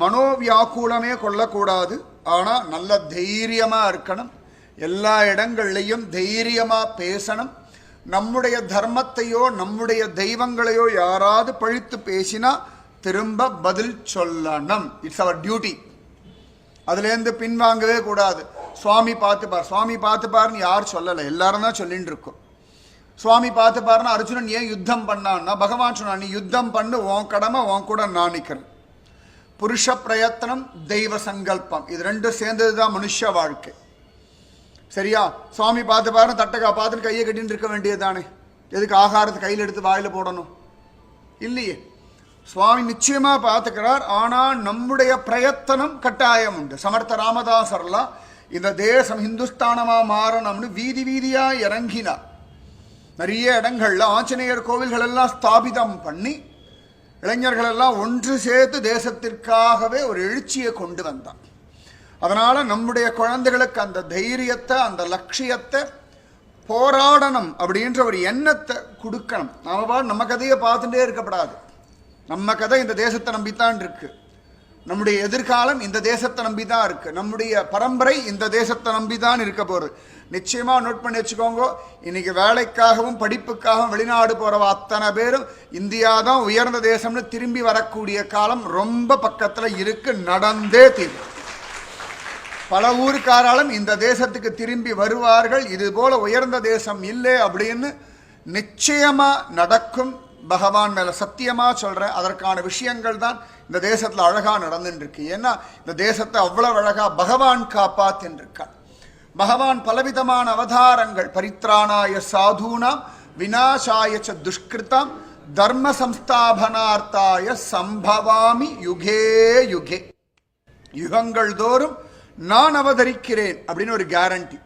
மனோவியாக்குலமே கொள்ளக்கூடாது. ஆனால் நல்ல தைரியமாக இருக்கணும். எல்லா இடங்கள்லையும் தைரியமாக பேசணும். நம்முடைய தர்மத்தையோ நம்முடைய தெய்வங்களையோ யாராவது பழித்து பேசினா திரும்ப பதில் சொல்லணும். இட்ஸ் அவர் டியூட்டி அதுலேருந்து பின்வாங்கவே கூடாது. சுவாமி பார்த்துப்பார். சுவாமி பார்த்துப்பார்னு யார் சொல்லலை. எல்லாரும் தான் சொல்லிட்டு இருக்கோம். சுவாமி பார்த்துப்பாருன்னா அர்ஜுனன் ஏன் யுத்தம் பண்ணான்னா பகவான் சொன்னான் நீ யுத்தம் பண்ணு உன் கடமை உன் கூட நான் நிற்கிறேன் புருஷ பிரயத்தனம் தெய்வ சங்கல்பம். இது ரெண்டும் சேர்ந்தது தான் மனுஷ வாழ்க்கை. சரியா? சுவாமி பார்த்து பாருன்னு தட்டக்கா பார்த்துட்டு கையை கட்டின்னு இருக்க வேண்டியது தானே எதுக்கு ஆகாரத்தை கையில் எடுத்து வாயில் போடணும்? இல்லையே. சுவாமி நிச்சயமாக பார்த்துக்கிறார் ஆனால் நம்முடைய பிரயத்தனம் கட்டாயம் உண்டு. சமர்த்த ராமதாசர்லாம் இந்த தேசம் ஹிந்துஸ்தானமாக மாறணும்னு வீதி வீதியாக இறங்கினார். நிறைய இடங்கள்ல ஆஞ்சநேயர் கோவில்கள் எல்லாம் ஸ்தாபிதம் பண்ணி இளைஞர்கள் எல்லாம் ஒன்று சேர்த்து தேசத்திற்காகவே ஒரு எழுச்சியை கொண்டு வந்தான். அதனால் நம்முடைய குழந்தைகளுக்கு அந்த தைரியத்தை அந்த லட்சியத்தை போராடணும் அப்படின்ற ஒரு எண்ணத்தை கொடுக்கணும். நாம நம்ம கதையை பார்த்துட்டே இருக்கப்படாது. நம்ம கதை இந்த தேசத்தை நம்பித்தான் இருக்குது நம்முடைய எதிர்காலம் இந்த தேசத்தை நம்பி தான் இருக்கு. நம்முடைய பரம்பரை இந்த தேசத்தை நம்பி தான் இருக்க போகுது. நிச்சயமா நோட் பண்ணி வச்சுக்கோங்க. இன்னைக்கு வேலைக்காகவும் படிப்புக்காகவும் வெளிநாடு போறவ அத்தனை பேரும் இந்தியா தான் உயர்ந்த தேசம்னு திரும்பி வரக்கூடிய காலம் ரொம்ப பக்கத்துல இருக்கு. நடந்தே தீரும். பல ஊருக்காராலும் இந்த தேசத்துக்கு திரும்பி வருவார்கள். இது போல உயர்ந்த தேசம் இல்லை அப்படின்னு நிச்சயமா நடக்கும். பகவான் மேலே சத்தியமாக சொல்கிறேன் அதற்கான விஷயங்கள் தான் இந்த தேசத்தில் அழகாக நடந்துட்டுருக்கு ஏன்னா இந்த தேசத்தை அவ்வளவு அழகாக பகவான் காப்பாத்தின்றிருக்கான் பகவான் பலவிதமான அவதாரங்கள் பரித்ராணாய சாதூனாம் வினாசாய ச துஷ்கிருதாம் தர்ம சம்ஸ்தாபனார்த்தாய சம்பவாமி யுகே யுகே. யுகங்கள் தோறும் நான் அவதரிக்கிறேன் அப்படின்னு ஒரு கேரண்டி